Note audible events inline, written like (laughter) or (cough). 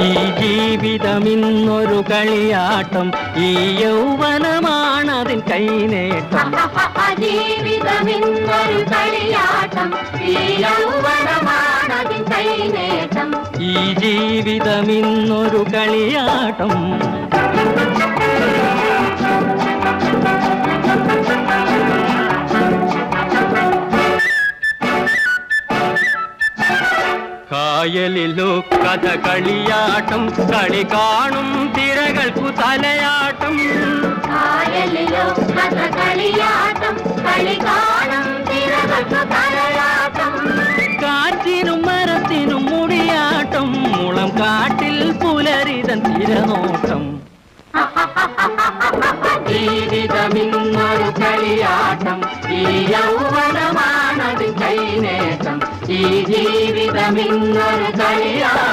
ഈ ജീവിതമിന്നൊരു കളിയാട്ടം ഈ യൗവനമാണതിൻ കൈനേട്ടം. ജീവിതമിന്നൊരു കളിയാട്ടം ഈ യൗവനമാണതിൻ കൈനേട്ടം. ഈ ജീവിതമിന്നൊരു കളിയാട്ടം കായലിലോ കഥ കളിയാട്ടം കളി കാണും തിരകൾക്കു തലയാട്ടം. കായലിലോ കഥ കളിയാട്ടം കളി കാണും തിരകൾക്കു തലയാട്ടം. കാറ്റിനും മരത്തിനും മുടിയാട്ടം മുളം കാട്ടിൽ പുലരിതൻ തിരനോട്ടം. (laughs) ജീവിതമിന്നൊരു കളിയാട്ടം ഈ ജീവിതമിന്നൊരു കളിയാട്ടം